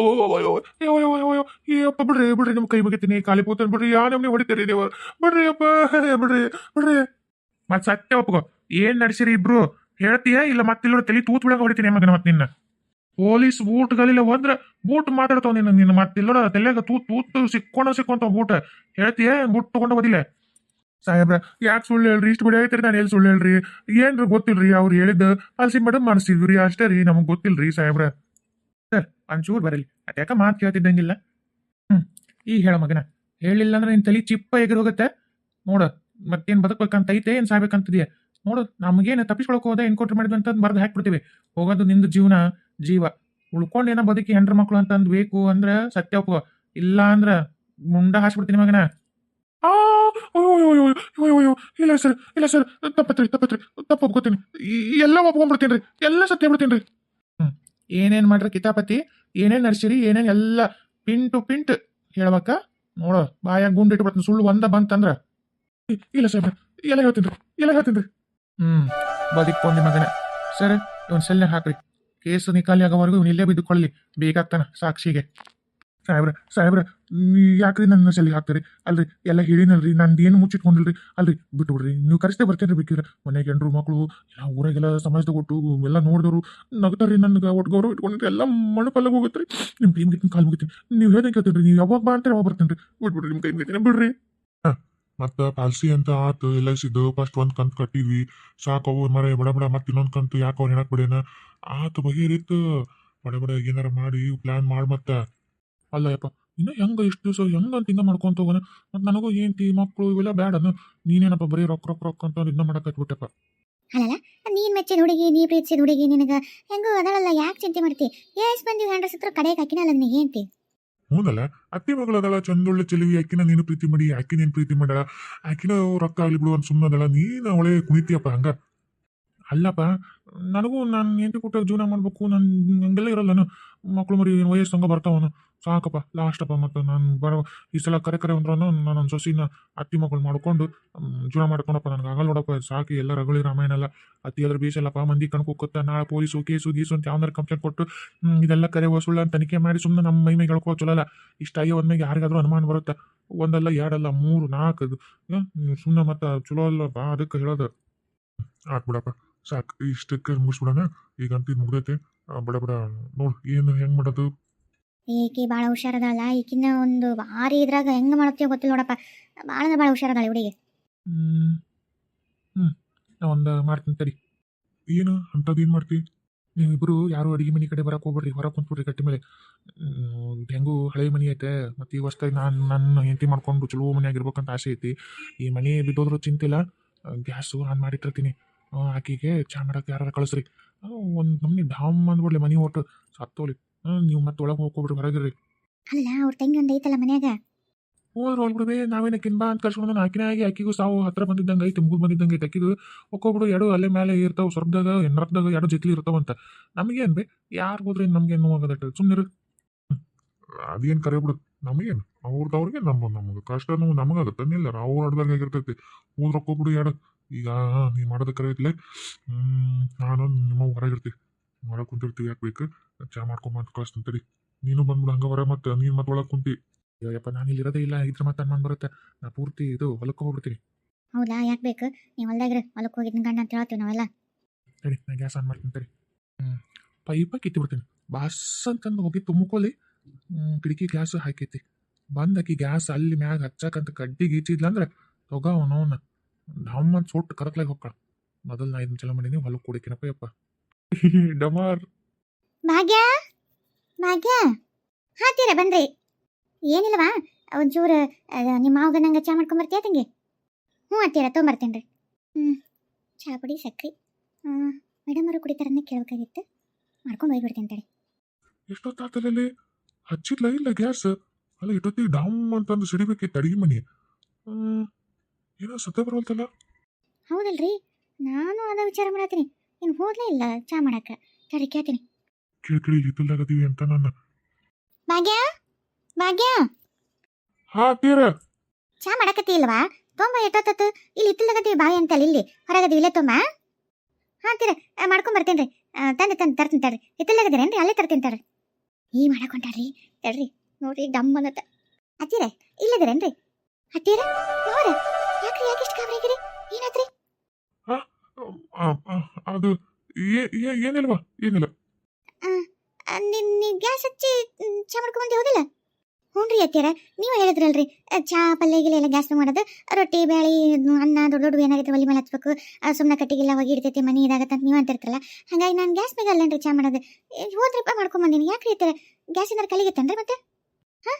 ಅಯ್ಯೋ ಅಯ್ಯೋ ಬಿಡ್ರಿ ಬಿಡ್ರಿ ನಿಮ್ಮ ಕೈ ಮುಗಿತೀನಿ ಕಾಲಿ ಕೂತನ್ ಬಿಡ್ರಿ, ಯಾ ನಮ್ನಿ ಹೊಡಿತೀರಿ ನೀವು? ಬಿಡ್ರಿ, ಅಪ್ಪ, ಬಿಡ್ರಿ ಬಿಡ್ರಿ. ಮತ್ ಸತ್ಯ ಒಪ್ಕೋ, ಏನ್ ನಡೆಸಿರಿ ಇಬ್ರು? ಹೇಳ್ತೀಯ? ಇಲ್ಲ ಮತ್ತಿಲ್ಲ ತಲೆ ತೂತ್ ಬಿಡಂಗ ಹೊಡಿತೀನಿ ಮಗನ ಮತ್ ನಿನ್ನ. ಪೊಲೀಸ್ ಬೂಟ್ಗಳಿಲ್ಲ ಹೋದ್ರ ಬೂಟ್ ಮಾತಾಡ್ತಾವ ನಿನ್ನ ನಿನ್ನ ಮತ್ತಿಲ್ಲೋಡ ತಲೆಗ ತೂತ್ ತೂತ್ ಸಿಕ್ಕೊಂಡ ಸಿಕ್ಕೊಂತಾವ ಬೂಟ್. ಹೇಳ್ತೀಯ? ಬೂಟ್ ತಗೊಂಡ ಹೋದಿಲ್ಲ? ಸಾಹೇಬ್ರ, ಯಾಕೆ ಸುಳ್ಳು ಹೇಳ್ರಿ? ಇಷ್ಟು ಬಿಡಿ ಐತ್ರಿ ನಾನು ಎಲ್ಲಿ ಸುಳ್ಳು ಹೇಳ್ರಿ? ಏನ್ರಿ ಗೊತ್ತಿಲ್ರಿ ಅವ್ರು ಹೇಳಿದ್ದು? ಅಲ್ಸಿ ಮೇಡಮ್ ಮಾಡಿಸಿದ್ವಿ ಅಷ್ಟೇ ರೀ, ನಮಗೆ ಗೊತ್ತಿಲ್ರಿ ಸಾಹೇಬ್ರ. ಒಂಚೂರು ಬರಲಿ. ಅದ್ಯಾಕ ಮಾತು ಕೇಳ್ತಿದ್ದಂಗಿಲ್ಲ. ಹ್ಮ್, ಈ ಹೇಳ ಮಗನ. ಹೇಳಿಲ್ಲ ಅಂದ್ರೆ ನಿನ್ ತಲೆ ಚಿಪ್ಪ ಎಗರ್ ಹೋಗುತ್ತೆ. ನೋಡು, ಮತ್ತೇನ್ ಬದುಕ್ಬೇಕಂತ ಐತೆ ಏನ್ ಸಾಯ್ಬೇಕಂತಿದ್ಯಾ. ನೋಡು, ನಮ್ಗೇನು ತಪ್ಪಿಸ್ಕೊಳಕ್ ಹೋದ ಎನ್ಕೌಂಟರ್ ಮಾಡಿದಂತ ಬರ್ದು ಹಾಕ್ಬಿಡ್ತೀವಿ. ಹೋಗೋದು ನಿಂದು ಜೀವನ, ಜೀವ. ಉಳ್ಕೊಂಡು ಏನೋ ಬದುಕಿ ಹೆಂಡ್ರ ಮಕ್ಳು ಅಂತಂದ್ ಬೇಕು ಅಂದ್ರೆ ಸತ್ಯ ಒಪ್ಪು ಇಲ್ಲ ಅಂದ್ರ ಮುಂಡ ಹಾಸ್ಬಿಡ್ತೀನಿ ಮಗನ. ಇಲ್ಲ ಸರ್ ಇಲ್ಲ ಸರ್ ತಪ್ಪತ್ರಿ ತಪ್ಪತ್ರಿ ತಪ್ಪು ಒಪ್ಕೋತೀನಿ ಎಲ್ಲ ಒಪ್ಕೊಂಡ್ಬಿಡ್ತೀನಿ ರೀ ಎಲ್ಲ ಸತ್ಯ ಬಿಡ್ತೀನಿ ರೀ ಹ್ಮ್ ಏನೇನ್ ಮಾಡ್ರಿ ಕಿತಾಪತಿ ಏನೇನ್ ನಡ್ಸಿರಿ ಏನೇನು ಎಲ್ಲ ಪಿನ್ ಟು ಪಿಂಟ್ ಹೇಳಬೇಕ ನೋಡು ಬಾಯಾಗ ಗುಂಡಿಟ್ಟು ಬರ್ತೀನಿ ಸುಳ್ಳು ಒಂದ ಬಂತಂದ್ರ ಇಲ್ಲ ಸರ್ ಎಲ್ಲ ಹೇಳ್ತಿದ್ರು ಎಲ್ಲ ಹೇಳ್ತಿದ್ರು. ಹ್ಮ್ ಬದುಕೊಂಡಿ ಮಗನ. ಸರ್ ಇವನ್ ಸೆಲ್ನ ಹಾಕ್ರಿ. ಕೇಸು ನಿಕಾಲಿ ಆಗೋವರೆಗೂ ಇವನು ಇಲ್ಲೇ ಬಿದ್ದುಕೊಳ್ಳಿ ಬೇಕಾಗ್ತಾನ ಸಾಕ್ಷಿಗೆ. ಸಾಹೇಬ್ರ ಸಾಹೇಬ್ರ ಯಾಕ್ರಿ ನನ್ನ ಸಲಿಗೆ ಹಾಕ್ತಾರೆ? ಅಲ್ರಿ, ಎಲ್ಲ ಹೇಳಿನಲ್ರಿ ನಂದು ಏನು ಮುಚ್ಚಿಟ್ಕೊಂಡಿಲ್ರಿ? ಅಲ್ರಿ ಬಿಟ್ಟು ಬಿಡ್ರಿ ನೀವು ಕರೆಸ್ತೇ ಬರ್ತೇನೆ ಬೇಕಿದ್ರೆ. ಮನೆಗೆ ಎಂಡ್ರು ಮಕ್ಕಳು ಎಲ್ಲ ಊರಾಗೆಲ್ಲ ಸಮಾಜದ ಒಟ್ಟು ಎಲ್ಲ ನೋಡಿದವರು, ನಗ್ತಾರ್ರಿ ನನಗೆ ಒಟ್ಟು ಗೌರವ ಇಟ್ಕೊಂಡ್ರಿ ಎಲ್ಲ ಮಣ್ಣು ಪಲ್ಲಾಗ ಹೋಗುತ್ತೆ ನಿಮ್ಮ ಕೈ ಮುಗಿತೀನಿ ಕಾಲು ಮುಗಿತೀನಿ ನೀವು ಹೇಳಿ ಕೇಳ್ತೀನಿ ನೀವು ಯಾವಾಗ ಬಾ ಅಂತಾರೆ ಯಾವಾಗ ಬರ್ತೇನೆ ರೀ ಬಿಟ್ಬಿಡ್ರಿ ನಿಮ್ಮ ಕೈ ಮುಗಿತೀನಿ ಬಿಡ್ರಿ. ಮತ್ತೆ ಪಾಲ್ಸಿ ಅಂತ ಆತು ಎಲ್ ಐ ಸಿದು ಫಸ್ಟ್ ಒಂದ್ ಕಂತ್ ಕಟ್ಟಿದ್ವಿ. ಸಾಕವು ಮರ, ಬಡ ಬಡ, ಮತ್ತೆ ಇನ್ನೊಂದು ಕಂತು ಯಾಕೆ ಅವ್ರು ಹೆಣಕ್ ಬಿಡೇನ ಆತು ಬಗೆಹರಿತು ಬಡ ಬಡ, ಏನಾರ ಮಾಡಿ, ಪ್ಲಾನ್ ಮಾಡಿ ಮತ್ತ. ಅಲ್ಲ ಯಪ್ಪ ಇನ್ನು ಹೆಂಗೆ ಇಷ್ಟು ದಿವಸ ಹೆಂಗೆ ಅಂತ ಇಂದ ಮಾಡ್ಕೊಂತ ಹೋಗೋಣ ಮತ್ತು ನನಗೂ ಏನ್ತಿ ಮಕ್ಕಳು ಇವೆಲ್ಲ ಬ್ಯಾಡನು ನೀನೇನಪ್ಪ ಬರೀ ರೊಕ್ಕ ರೊಕ್ಕ ರೊಕ್ಕ ಅಂತ ಇದನ್ನ ಮಾಡಕತ್ಬಿಟ್ಟಪ್ಪ ಅಲ್ಲಲ್ಲ ನೀನ್ ಮೆಚ್ಚಿದ ಹುಡುಗಿ ನೀ ಪ್ರೀತಿಸಿದ ಹುಡುಗಿ ನಿನಗ. ಹೆಂಗೋ ಅದಳಲ್ಲ ಯಾಕೆ ಚಿಂತೆ ಮಾಡ್ತಿ? ಎಷ್ಟ್ ಬಂದಿ ಗಂಡಸ ಹತ್ರ ಕಡೆಗೆ ಹಾಕಿನಲ್ಲ ನೀ ಏನ್ತಿ ಹೌದಲ್ಲ ಅತ್ತಿ ಮಗಳದಳ ಚಂದೊಳ್ಳೆ ಚೆಲುವಿ ಆಕಿನ ನೀನು ಪ್ರೀತಿ ಮಾಡಿ ಆಕಿ ನೀನು ಪ್ರೀತಿ ಮಾಡಲ್ಲ ಆಕಿನ ರೊಕ್ಕ ಆಗ್ಲಿ ಬಿಡು ಅಂತ ಸುಮ್ಮನದಳ ನೀನು ಅವಳೆ ಕುಣಿತಿಯಪ್ಪ ಹಂಗ. ಅಲ್ಲಪ್ಪ ನನಗೂ ನಾನು ಹೆಂಡತಿ ಕೊಟ್ಟಾಗ ಜೀವನ ಮಾಡಬೇಕು, ನಾನು ಹಂಗೆಲ್ಲ ನಾನು. ಮಕ್ಕಳು ಮರಿ ವಯಸ್ಸು ಹಂಗೆ ಬರ್ತಾವನು. ಸಾಕಪ್ಪ, ಲಾಸ್ಟಪ್ಪ ಮತ್ತು ನಾನು ಬರೋ, ಈ ಸಲ ಕರೆ ಕರೆ ಅಂದ್ರೂ ನಾನು ಸೊಸಿನ ಅತ್ತಿ ಮಕ್ಕಳು ಮಾಡ್ಕೊಂಡು ಜೀವನ ಮಾಡ್ಕೊಂಡಪ್ಪ, ನನಗೆ ಆಗಲ್ಲ ನೋಡಪ್ಪ ಸಾಕಿ, ಎಲ್ಲ ರಗಳಿ ರಾಮಾಯಣ ಎಲ್ಲ ಅತ್ತಿ ಅದ್ರ ಬೀಸಲ್ಲಪ್ಪ, ಮಂದಿ ಕಣ್ಕೋಕತ್ತ ನಾಳೆ ಪೊಲೀಸು, ಕೇಸು, ಗೀಸು ಅಂತ ಯಾವ್ದಾರು ಕಂಪ್ಲೇಂಟ್ ಕೊಟ್ಟು ಇದೆಲ್ಲ ಕರೆ ಸುಳ್ಳು ಅಂತ ತನಿಖೆ ಮಾಡಿ ಸುಮ್ಮನೆ ನಮ್ಮ ಮೈ ಮೇಲೆ ಹೇಳ್ಕೋ ಚಲೋಲ್ಲ. ಇಷ್ಟಾಗಿ ಒಂದ್ಮೇಲೆ ಯಾರಿಗಾದ್ರೂ ಅನುಮಾನ ಬರುತ್ತೆ. ಒಂದಲ್ಲ, ಎರಡಲ್ಲ, ಮೂರು ನಾಲ್ಕು ಸುಮ್ಮನೆ ಮತ್ತೆ ಚಲೋ ಅಲ್ಲಪ್ಪ ಅದಕ್ಕೆ ಹೇಳೋದು. ಹಾಕ್ಬಿಡಪ್ಪ ಬಿಡಪ್ಪ. ಸಾಕು ಇಷ್ಟಕ್ಕೆ ಮುಗಿಸ್ಬಿಡೋಣ ಈಗ ಅಂತ ಇದು ಮುಗ್ದೈತೆ. ಬಡ ಬಡ. ನೋಡು ಏನು ಹೆಂಗ್ ಮಾಡೋದು? ಈಕಿ ಭಾಳ ಹುಷಾರದಲ್ಲ ಈಕಿನ ಒಂದು ಭಾರಿ ಇದ್ರಾಗ ಹೆಂಗೆ ಮಾಡುತ್ತೆ ಗೊತ್ತಿಲ್ಲ ನೋಡಪ್ಪ. ಭಾಳ ಭಾಳ ಹುಷಾರದಾಳ ಹುಡುಗಿ. ಹ್ಮ್ ಹ್ಮ್. ನಾ ಒಂದು ಮಾಡ್ತೀನಿ ತರಿ ಏನು? ಅಂಥದ್ದು ಏನು ಮಾಡ್ತಿ? ನೀವಿಬ್ಬರು ಯಾರು ಅಡುಗೆ ಮನೆ ಕಡೆ ಬರಕ್ ಹೋಗ್ಬೇಡ್ರಿ. ಹೊರಗೆ ಕುಂತ್ಬಿಡ್ರಿ ಕಟ್ಟಿ ಮೇಲೆ. ಹೆಂಗೂ ಹಳೆ ಮನೆ ಐತೆ. ಮತ್ತು ಈ ವರ್ಷದಾಗ ನಾನು ನನ್ನ ಹೆಂಡತಿ ಮಾಡ್ಕೊಂಡು ಚಲೋ ಮನ್ಯಾಗ ಇರ್ಬೇಕಂತ ಆಸೆ ಐತಿ. ಈ ಮನೆ ಬಿದ್ದೋದ್ರೂ ಚಿಂತಿಲ್ಲ. ಗ್ಯಾಸು ನಾನು ಮಾಡಿಟ್ಟಿರ್ತೀನಿ. ಆಕಿಗೆ ಚಾ ಮಾಡಕ್ಕೆ ಯಾರು ಕಳಿಸ್ರಿ ಒಂದು ನಮ್ನಿ ಧಾಮ್ ಅಂದ್ಬಿಡ್ಲಿ ಮನೆ ಹೊಟ್ಟು ಸತ್ತೋಲಿ ನೀವು ಮತ್ತೆ ಒಳಗೆ ಹೋಗ್ಕೊಬಿಡ್ರಿ ಹೊರಗಿರ್ರಿ. ಅಲ್ಲ ಅವ್ರ ತಂಗಿ ಒಂದು ಐತಲ್ಲ ಮನ್ಯಾಗ? ಹೋದ್ರೆ ಹೋಗ್ಬಿಡ್ಬೇ ನಾವೇನ ಕಿನ್ಬಾ ಅಂತ ಕಳ್ಸ್ಕೊಂಡು ಆಕಿನ ಆಗಿ ಆಕಿಗೂ ಸಾವು ಹತ್ರ ಬಂದಿದ್ದಂಗೆ ಐತಿ ಮುಗಿದು ಬಂದಿದ್ದಂಗೆ ಐತೆ. ಆಕಿದು ಒಕ್ಕೊಬ್ರು ಎರಡು ಅಲ್ಲೇ ಮೇಲೆ ಇರ್ತಾವೆ ಸ್ವರ್ಗದಾಗ ಎನ್ನರದಾಗ ಎರಡು ಜೊತೆಲಿ ಇರ್ತಾವಂತ ನಮಗೇನ್ ಬೇ ಯಾರು ಹೋದ್ರೆ ನಮ್ಗೆ ನೋವಾಗದಟ್ಟು ಸುಮ್ಮನೆ ಅದೇನು ಕರೆ ಬಿಡು. ನಮಗೇನು? ಅವ್ರಿಗೆ ನಮ್ಮ ನಮಗೆ ಕಷ್ಟ ನೋವು ನಮಗಾಗುತ್ತೆ ಇಲ್ಲ ಅವ್ರು ಅಡ್ದಾಗ ಆಗಿರ್ತೈತಿ. ಹೋದ್ರಕ್ಕೋಗ್ಬಿಡು ಎರಡು ಈಗ ನೀ ಮಾಡೋದಕ್ಕೆ ಹ್ಮ್ ನಾನು ನಿಮ್ಮ ಹೊರಗಿರ್ತೀವಿ ಹೊರಗೆ ಕುಂತಿರ್ತೀವಿ ಯಾಕೆ ಬೇಕು? ಚಾ ಮಾಡ್ಕೊಂಬಂದು ಕಳಿಸ್ತೀನಿ ತಡಿ. ನೀನು ಬಂದ್ಬಿಡು ಹಂಗ ಹೊರ ಮತ್ತೆ ನೀನು ಮತ್ತೆ ಒಳಗೆ ಕುಂತಿ. ಅಯ್ಯಪ್ಪ ನಾನು ಇಲ್ಲಿ ಇರೋದೇ ಇಲ್ಲ ಇದ್ರ ಮತ್ತೆ ಅನ್ಮನ್ ಬರುತ್ತೆ. ನಾ ಪೂರ್ತಿ ಇದು ಹೊಲಕ್ಕೆ ಹೋಗ್ಬಿಡ್ತೀನಿ. ಹೌದಾ? ಯಾಕೆ ಬೇಕು? ನೀವು ಹೊಲ್ದಾಗ್ರಿ ಹೊಲಕ್ಕೆ ಹೋಗಿದ್ನ ಗಂಡ ಅಂತ ಹೇಳ್ತೀವಿ ನಾವೆಲ್ಲ. ಸರಿ ನಾ ಗ್ಯಾಸ್ ಆನ್ ಮಾಡ್ತೀನಿ ತಡಿ. ಹ್ಞೂ ಪೈಪ ಕಿತ್ತಿಬಿಡ್ತೀನಿ. ಬಾಸ್ ಅಂತಂದು ಹೋಗಿ ತುಂಬ್ಕೊಳ್ಳಿ ಕಿಟಕಿ ಗ್ಯಾಸ್ ಹಾಕೈತಿ. ಬಂದಾಕಿ ಗ್ಯಾಸ್ ಅಲ್ಲಿ ಮ್ಯಾಗ ಹಚ್ಚಕಂತ ಕಡ್ಡಿ ಗೀಚಿದ್ಲಂದ್ರೆ ತೊಗ ಅವನವನ್ನ ಡಮ್ ಸೊಟ್ಟು ಕರಕ್ಲಾಗ ಹೋಗ್ಕಳ. ಮೊದಲು ನಾ ಇದನ್ನ ಚಲೋ ಮಾಡಿದ್ನಿ ಹೊಲಕ್ಕೆ ಕುಡಿಕಿನಪ್ಪ ಯಪ್ಪ ಡಮಾರ್. ಭಾಗ್ಯ ಭಾಗ್ಯ ಹಾತೀರ ಬಂದ್ರಿ. ಏನಿಲ್ಲವಾ? ಒಂಚೂರು ನಿಮ್ಮ ಮಾವಗ ನಂಗೆ ಚಾ ಮಾಡ್ಕೊಂಬರ್ತೀಯ ತಂಗಿ? ಹ್ಞೂ ಹತ್ತೀರ ತೊಗೊಂಬರ್ತೇನೆ ರೀ. ಹ್ಞೂ ಚಾ ಪುಡಿ ಸಕ್ರೆ. ಮೇಡಮ್ ಅವರು ಕುಡಿತಾರನ್ನೇ ಕೇಳಬೇಕಾಗಿತ್ತು. ಮಾಡ್ಕೊಂಡು ಹೋಗ್ಬಿಡ್ತೀನಿ ತಡಿ. ಎಷ್ಟೊತ್ತಾತದಲ್ಲಿ ಹಚ್ಚಿಲ್ಲ ಇಲ್ಲ ಗ್ಯಾಸ್? ಅಲ್ಲ ಇಟ್ಟೊತ್ತಿಗೆ ಡಾಮ್ ಅಂತಂದು ಸಿಡಿಬೇಕಿತ್ತು ಅಡಿಗೆ ಮನೆ. ಏನೋ ಸತ್ತ ಬರವಲ್ತಲ್ಲ ಹೌದಲ್ರಿ ನಾನು ಅದ ವಿಚಾರ ಮಾಡತ್ತೀನಿ. ಇನ್ ಹೋಗ್ಲೇ ಇಲ್ಲ ಚಾ ಮಾಡಕ್ಕೆ? ಕರಿ ಕೇಳ್ತೀನಿ. ಕೇಳಿ ಕೇಳಿ ಹಿತ್ತಲ್ದಾಗದೀವಿ ಅಂತ ನನ್ನ. ಭಾಗ್ಯ? ಭಾಗ್ಯ? ಹಾ ತೀರ ಚಾ ಮಾಡಕತ್ತಿ ಇಲ್ವಾ ತೊಂಬ ಎಷ್ಟೊತ್ತತ್ತು? ಇಲ್ಲಿ ಇತ್ತಿಲ್ದಾಗತ್ತೀವಿ ಬಾಯಿ ಅಂತ ಇಲ್ಲಿ. ಹೊರಗದೀವಿ ಇಲ್ಲೇ ತೊಂಬ? ಹಾ ತೀರ ಮಾಡ್ಕೊಂಡ್ ಬರ್ತೇನೆ ರೀ ತಂದೆ ತಂದು ತರ್ತೀನಿ ತಡ್ರಿ. ಇತ್ತಿಲ್ದಾಗದ್ದೀರೇನ್ರಿ ಅಲ್ಲೇ ತರ್ತೀನಿ ತಡ್ರಿ. ಈ ಮಾಡಕ್ ಹೊಂಟಾಡ್ರಿ ತಡ್ರಿ ನೋಡ್ರಿ ಡಮ್ ಅನ್ನತ್ತ ಅತ್ತೀರ ಇಲ್ಲದಿರೇನ್ರಿ? ಅತ್ತೀರ ನೋಡ ಯಾಕ್ರಿ ಯಾಕೆ ಇಷ್ಟು ಗಾಬರಿ ಆಗಿರಿ ಏನಾತ್ರಿ ಆ, ಆ, ಅದು ಏನಿಲ್ವಾ? ಏನಿಲ್ಲ. ನಿನ್ನ ಗ್ಯಾಸ್ ಹಚ್ಚಿ ಚಾ ಮಾಡ್ಕೊಂಬಂದು ಹೌದಿಲ್ಲ ಹ್ಞೂನ್ರಿ ಅತ್ತಿಯರ ನೀವು ಹೇಳಿದ್ರಲ್ರಿ. ಚಾ ಪಲ್ಯ ಗಿಲ್ಲ ಎಲ್ಲ ಗ್ಯಾಸ್ ಮಾಡೋದು. ರೊಟ್ಟಿ ಇದ್ನ ಅನ್ನ ದೊಡ್ಡ ದೊಡ್ಡ ಏನಾಗೈತೆ ಒಲಿ ಮೇಲೆ ಹಚ್ಬೇಕು. ಸುಮ್ಮನೆ ಕಟ್ಟಿಗೆಲ್ಲ ಹೋಗಿ ಇಡ್ತೈತಿ ಮನೆ ಇದಾಗತ್ತೆ ಅಂತ ನೀವು ಅಂತಿರ್ತಲ್ಲ ಹಾಗಾಗಿ ನಾನು ಗ್ಯಾಸ್ ಮೇಲೆ ಅಲ್ಲೇನ್ರಿ ಚಾ ಮಾಡೋದು. ಹೋದ್ರಪ್ಪ ಮಾಡ್ಕೊಂಬಂದಿನಿ. ರೀ ಅತ್ತೀರ ಗ್ಯಾಸ್ ಏನಾರು ಕಲಿಗತ್ತೇನ್ರಿ ಮತ್ತೆ? ಹಾಂ?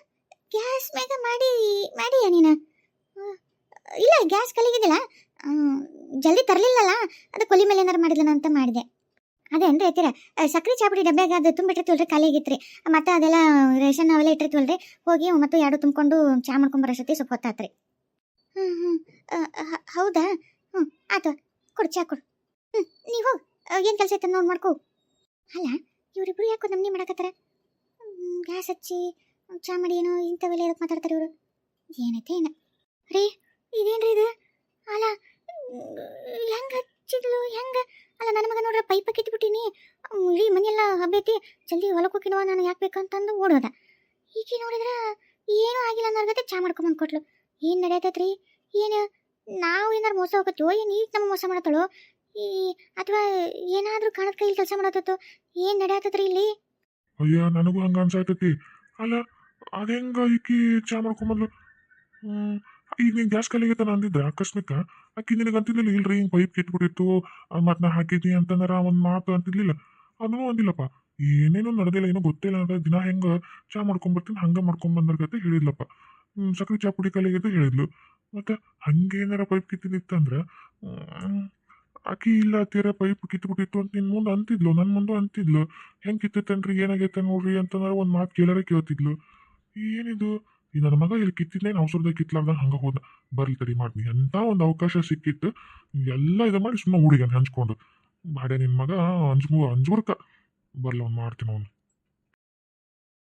ಗ್ಯಾಸ್ ಮೇಲೆ ಮಾಡಿ ಮಾಡಿಯ ನೀನು. ಇಲ್ಲ ಗ್ಯಾಸ್ ಕಲಿಗಿದಿಲ್ಲ ಜಲ್ದಿ ತರಲಿಲ್ಲಲ್ಲ, ಅದು ಕೊಲಿ ಮೇಲೆ ಏನಾರು ಮಾಡಿದ್ಲನ ಅಂತ ಮಾಡಿದೆ. ರೀ ಐತೀರಾ ಸಕ್ರೆ ಚಾಪುಡಿ ಡಬ್ಬ್ಯಾಗ ಅದು ತುಂಬಿಟ್ಟಿರ್ತೀವಲ್ರಿ ಆಗಿತ್ರಿ. ಮತ್ತೆ ಅದೆಲ್ಲ ರೇಷನ್ ಅವೆಲ್ಲ ಇಟ್ಟಿರ್ತೀವಲ್ರಿ ಹೋಗಿ ಮತ್ತು ಎರಡು ತುಂಬಿಕೊಂಡು ಚಾ ಮಾಡ್ಕೊಂಬರೋಷ್ಟೊತ್ತಿ ಸ್ವಲ್ಪ ಹೊತ್ತಾತ್ರಿ. ಹ್ಞೂ ಹ್ಞೂ ಹೌದಾ? ಹ್ಞೂ ಆಯ್ತು ಕೊಡು, ಚಾ ಕೊಡು. ಹ್ಞೂ ನೀವು ಹೋಗಿ. ಏನು ಕೆಲಸ ಐತೆ ನೋಡಿ ಮಾಡ್ಕೋ. ಅಲ್ಲ, ಇವರಿಬ್ರು ಯಾಕೋ ನಮ್ನಿ ಮಾಡಕತ್ತಾರ? ಗ್ಯಾಸ್ ಹಚ್ಚಿ ಚಾ ಮಾಡಿ ಏನೋ ಇಂಥವೆಲ್ಲ ಎದಕ್ಕೆ ಮಾತಾಡ್ತಾರೆ ಇವರು. ಏನೈತೆ ಏನ. ರೀ ಇದೇನ್ರಿ ಇದು? ಅಲ್ಲ, ಹೆಂಗೆ ಹಚ್ಚಿದ್ಲು ಹೆಂಗೆ? ಅಲ್ಲ, ನನ್ನ ಮಗ ನೋಡ್ರೆ ಪೈಪ ಕಿತ್ಬಿಟ್ಟಿನಿ ಇಡೀ ಮನೆಯೆಲ್ಲ ಹಬ್ಬೈತಿ, ಜಲ್ದಿ ಹೊಲಕ್ಕೆ ಹೋಗಿನವ ನಾನು ಯಾಕೆ ಬೇಕಂತಂದು ಓಡೋದ. ಈಕೆ ನೋಡಿದ್ರೆ ಏನೂ ಆಗಿಲ್ಲ ಅನ್ನೋರ್ಗತೆ ಚಾ ಮಾಡ್ಕೊಂಬಂದು ಕೊಟ್ಲು. ಏನು ನಡೆಯತೈತ್ರಿ? ಏನು, ನಾವು ಏನಾರು ಮೋಸ ಹೋಗತ್ತೀವೋ ಏನು ಈಗ ನಮ್ಮ ಮೋಸ ಮಾಡತ್ತಳು? ಈ, ಅಥವಾ ಏನಾದರೂ ಕಾಣದ ಕೈಲಿ ಕೆಲಸ ಮಾಡತ್ತೋ ಏನು ನಡೆಯತ್ತೈತ್ರಿ ಇಲ್ಲಿ? ಅಯ್ಯ, ನನಗೂ ಹಂಗ ಅನ್ಸಾಯ್ತೈತಿ ಅಲ್ಲ ಅದೆಂಗ ಈಕಿ ಚಾ ಮಾಡ್ಕೊಂಬಂದ್ಲು? ಈಗ ನೀನು ಗ್ಯಾಸ್ ಖಾಲಿಗೈತೆ ಅಂದಿದ್ರ ಆಕಸ್ಮಿಕ? ಆಕಿ ನಿನಗೆ ಅಂತಿದ್ಲಿಲ್ಲ ಇಲ್ರಿ ಹಿಂಗೆ ಪೈಪ್ ಕೆಟ್ಬಿಟ್ಟಿತ್ತು ಮತ್ತು ನಾ ಹಾಕಿದ್ವಿ ಅಂತಂದ್ರ ಒಂದು ಮಾತು ಅಂತಿರ್ಲಿಲ್ಲ. ಅದೂ ಅಂದಿಲ್ಲಪ್ಪ. ಏನೇನೋ ನಡೆದಿಲ್ಲ, ಏನೋ ಗೊತ್ತಿಲ್ಲ ಅಂದ್ರೆ ದಿನ ಹೆಂಗೆ ಚಾ ಮಾಡ್ಕೊಂಬರ್ತೀನಿ ಹಂಗ ಮಾಡ್ಕೊಂಬಂದರ್ಗತ್ತೆ ಹೇಳಿದ್ಲಪ್ಪ. ಹ್ಮ್, ಸಕ್ರೆ ಚಾ ಪುಡಿ ಅಂತ ಹೇಳಿದ್ಲು. ಮತ್ತೆ ಹಂಗೇನಾರ ಪೈಪ್ ಕಿತ್ತಿನಿತ್ತಂದ್ರ ಆಕಿ ಇಲ್ಲ ತೀರ ಪೈಪ್ ಕಿತ್ಬಿಟ್ಟಿತ್ತು ಅಂತ ನಿನ್ನ ಮುಂದೆ ಅಂತಿದ್ಲು ನನ್ನ ಮುಂದೆ ಅಂತಿದ್ಲು. ಹೆಂಗ್ ಕಿತ್ತಿತ್ತನ್ರಿ ಏನಾಗೈತೆ ನೋಡ್ರಿ ಅಂತಂದ್ರೆ ಒಂದು ಮಾತು ಕೇಳಾರ ಕೇಳ್ತಿದ್ಲು. ಏನಿದು? ಈ ನನ್ನ ಮಗ ಇಲ್ಲಿ ಕಿತ್ತಿದ್ನೇನು ಅವಸರದಾಗ ಕಿತ್ಲಾರ್ದ ಹಂಗ ಹೋದ. ಬರ್ಲಿ ತಡಿ ಮಾಡ್ತೀನಿ. ಅಂತ ಒಂದು ಅವಕಾಶ ಸಿಕ್ಕಿತ್ತು. ಎಲ್ಲ ಇದು ಮಾಡಿ ಸುಮ್ಮನೆ ಹುಡುಗನ್ ಹಂಚ್ಕೊಂಡು. ಬಾಡೆ ನಿನ್ ಮಗ ಅಂಜ್ಮು ಅಂಜ್ಗುರ್ಕ ಬರ್ಲ ಅವ್ನು ಮಾಡ್ತೀನಿ ಅವ್ನು.